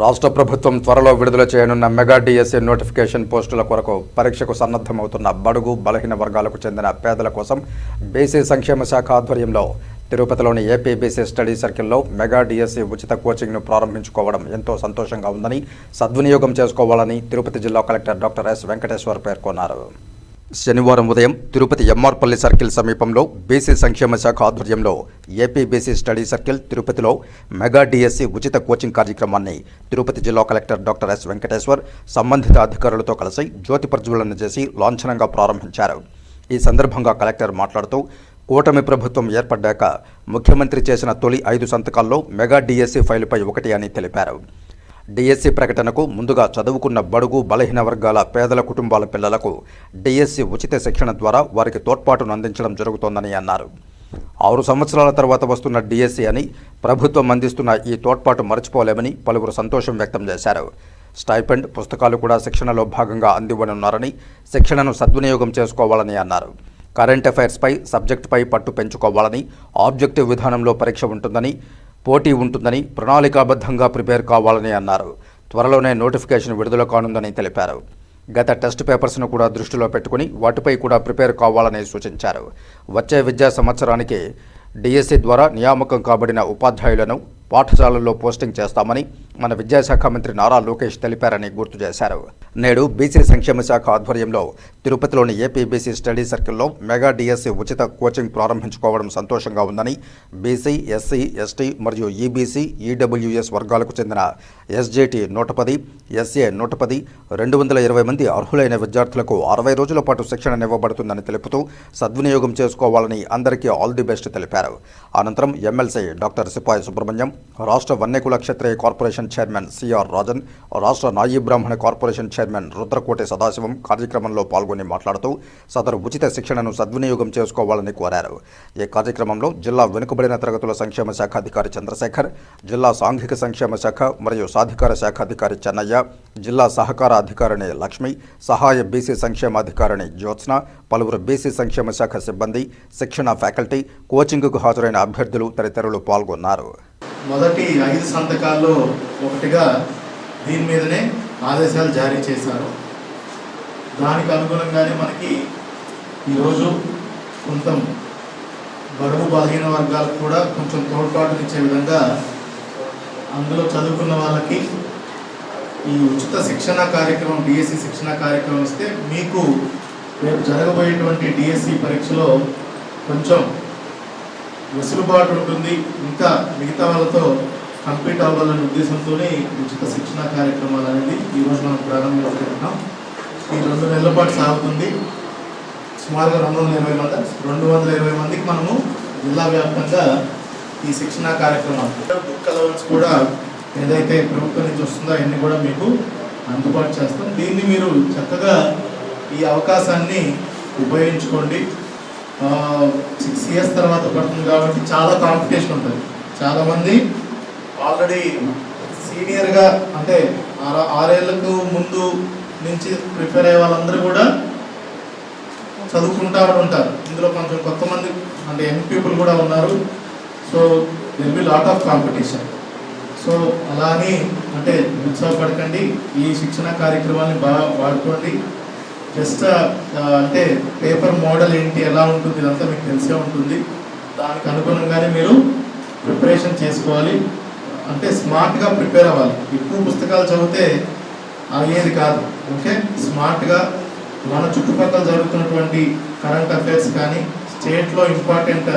రాష్ట్ర ప్రభుత్వం త్వరలో విడుదల చేయనున్న మెగా డిఎస్సీ నోటిఫికేషన్ పోస్టుల కొరకు పరీక్షకు సన్నద్ధమవుతున్న బడుగు బలహీన వర్గాలకు చెందిన పేదల కోసం బీసీ సంక్షేమ శాఖ ఆధ్వర్యంలో తిరుపతిలోని ఏపీ బీసీ స్టడీ సర్కిల్లో మెగా డిఎస్సీ ఉచిత కోచింగ్ను ప్రారంభించుకోవడం ఎంతో సంతోషంగా ఉందని సద్వినియోగం చేసుకోవాలని తిరుపతి జిల్లా కలెక్టర్ డాక్టర్ ఎస్ వెంకటేశ్వర్ పేర్కొన్నారు. శనివారం ఉదయం తిరుపతి ఎంఆర్పల్లి సర్కిల్ సమీపంలో బీసీ సంక్షేమ శాఖ ఆధ్వర్యంలో ఏపీ బీసీ స్టడీ సర్కిల్ తిరుపతిలో మెగా డిఎస్సి ఉచిత కోచింగ్ కార్యక్రమాన్ని తిరుపతి జిల్లా కలెక్టర్ డాక్టర్ ఎస్ వెంకటేశ్వర్ సంబంధిత అధికారులతో కలిసి జ్యోతి ప్రజ్వలన చేసి లాంఛనంగా ప్రారంభించారు. ఈ సందర్భంగా కలెక్టర్ మాట్లాడుతూ కూటమి ప్రభుత్వం ఏర్పడ్డాక ముఖ్యమంత్రి చేసిన తొలి ఐదు సంతకాల్లో మెగా డిఎస్సి ఫైలుపై ఒకటి అని తెలిపారు. డిఎస్సి ప్రకటనకు ముందుగా చదువుకున్న బడుగు బలహీన వర్గాల పేదల కుటుంబాల పిల్లలకు డిఎస్సి ఉచిత శిక్షణ ద్వారా వారికి తోడ్పాటును అందించడం జరుగుతోందని అన్నారు. ఆరు సంవత్సరాల తర్వాత వస్తున్న డిఎస్సి అని ప్రభుత్వం అందిస్తున్న ఈ తోడ్పాటు మరచిపోలేమని పలువురు సంతోషం వ్యక్తం చేశారు. స్టైపెండ్ పుస్తకాలు కూడా శిక్షణలో భాగంగా అందివ్వనున్నారని శిక్షణను సద్వినియోగం చేసుకోవాలని అన్నారు. కరెంట్ అఫైర్స్పై సబ్జెక్టుపై పట్టు పెంచుకోవాలని ఆబ్జెక్టివ్ విధానంలో పరీక్ష ఉంటుందని పోటీ ఉంటుందని ప్రణాళికాబద్ధంగా ప్రిపేర్ కావాలని అన్నారు. త్వరలోనే నోటిఫికేషన్ విడుదల కానుందని తెలిపారు. గత టెస్ట్ పేపర్స్ను కూడా దృష్టిలో పెట్టుకుని వాటిపై కూడా ప్రిపేర్ కావాలని సూచించారు. వచ్చే విద్యా సంవత్సరానికి డిఎస్సి ద్వారా నియామకం కాబడిన ఉపాధ్యాయులను పాఠశాలల్లో పోస్టింగ్ చేస్తామని మన విద్యాశాఖ మంత్రి నారా లోకేష్ తెలిపారని గుర్తు చేశారు. నేడు బీసీ సంక్షేమ శాఖ ఆధ్వర్యంలో తిరుపతిలోని ఏపీ బీసీ స్టడీ సర్కిల్లో మెగా డిఎస్సి ఉచిత కోచింగ్ ప్రారంభించుకోవడం సంతోషంగా ఉందని బీసీ ఎస్సీ ఎస్టీ మరియు ఈబీసీ ఈడబ్ల్యూఎస్ వర్గాలకు చెందిన ఎస్జేటీ నూట పది ఎస్ఏ నూట పది రెండు వందల ఇరవై మంది అర్హులైన విద్యార్థులకు అరవై రోజుల పాటు శిక్షణ ఇవ్వబడుతుందని తెలుపుతూ సద్వినియోగం చేసుకోవాలని అందరికీ ఆల్ ది బెస్ట్ తెలిపారు. అనంతరం ఎమ్మెల్సీ డాక్టర్ సిపాయి సుబ్రహ్మణ్యం రాష్ట్ర Vanyakula Kshatriya corporation chairman CR Rajan రాష్ట్ర నాయీ బ్రాహ్మణ కార్పొరేషన్ చైర్మన్ రుద్రకోటి సదాశివం కార్యక్రమంలో పాల్గొని మాట్లాడుతూ సదరు ఉచిత శిక్షణను సద్వినియోగం చేసుకోవాలని కోరారు. ఈ కార్యక్రమంలో జిల్లా వెనుకబడిన తరగతుల సంక్షేమ శాఖ అధికారి చంద్రశేఖర్ జిల్లా సాంఘిక సంక్షేమ శాఖ మరియు సాధికార శాఖ అధికారి చెన్నయ్య జిల్లా సహకార అధికారిణి లక్ష్మి సహాయ బీసీ సంక్షేమ అధికారిణి జ్యోత్స్న పలువురు బీసీ సంక్షేమ శాఖ సిబ్బంది శిక్షణ ఫ్యాకల్టీ కోచింగ్కు హాజరైన అభ్యర్థులు తదితరులు పాల్గొన్నారు. మొదటి ఐదు సంతకాల్లో ఒకటిగా దీని మీదనే ఆదేశాలు జారీ చేశారు. దానికి అనుగుణంగానే మనకి ఈరోజు కొంత బరువు బలహీన వర్గాలకు కూడా కొంచెం తోడ్పాటునిచ్చే విధంగా అందులో చదువుకున్న వాళ్ళకి ఈ ఉచిత శిక్షణ కార్యక్రమం డిఎస్సి శిక్షణ కార్యక్రమం ఇస్తే మీకు రేపు జరగబోయేటువంటి డిఎస్సి పరీక్షలో కొంచెం వెసులుబాటు ఉంటుంది. ఇంకా మిగతా వాళ్ళతో కంప్లీట్ అవ్వాలనే ఉద్దేశంతోనే ఉచిత శిక్షణ కార్యక్రమాలు అనేది ఈరోజు మనం ప్రారంభించుకుంటున్నాం. ఈ రెండు నెలల పాటు సాగుతుంది. సుమారుగా రెండు వందల ఇరవై మంది రెండు వందల ఇరవై మందికి మనము జిల్లా వ్యాప్తంగా ఈ శిక్షణ కార్యక్రమాలు. బుక్ అలవెన్స్ కూడా ఏదైతే ప్రభుత్వం నుంచి వస్తుందో అవన్నీ కూడా మీకు అందుబాటు చేస్తాం. దీన్ని మీరు చక్కగా ఈ అవకాశాన్ని ఉపయోగించుకోండి. సిక్స్ ఇయర్స్ తర్వాత పడుతుంది కాబట్టి చాలా కాంపిటీషన్ ఉంటుంది. చాలామంది ఆల్రెడీ సీనియర్గా అంటే ఆరు ఆరేళ్ళకు ముందు నుంచి ప్రిపేర్ అయ్యే వాళ్ళందరూ కూడా చదువుకుంటా ఉంటారు. ఇందులో కొంచెం కొత్త మంది అంటే యంగ్ పీపుల్ కూడా ఉన్నారు. So there be lot of competition so అలా అని అంటే నిరుత్సాహపడకండి ఈ శిక్షణ కార్యక్రమాన్ని బాగా వాడుకోండి. జస్ట్ అంటే పేపర్ మోడల్ ఏంటి ఎలా ఉంటుంది ఇదంతా మీకు తెలిసే ఉంటుంది. దానికి అనుగుణంగానే మీరు ప్రిపరేషన్ చేసుకోవాలి. అంటే స్మార్ట్గా ప్రిపేర్ అవ్వాలి. ఎక్కువ పుస్తకాలు చదివితే అయ్యేది కాదు. ఓకే? స్మార్ట్గా మన చుట్టుపక్కల జరుగుతున్నటువంటి కరెంట్ అఫైర్స్ కానీ స్టేట్లో ఇంపార్టెంట్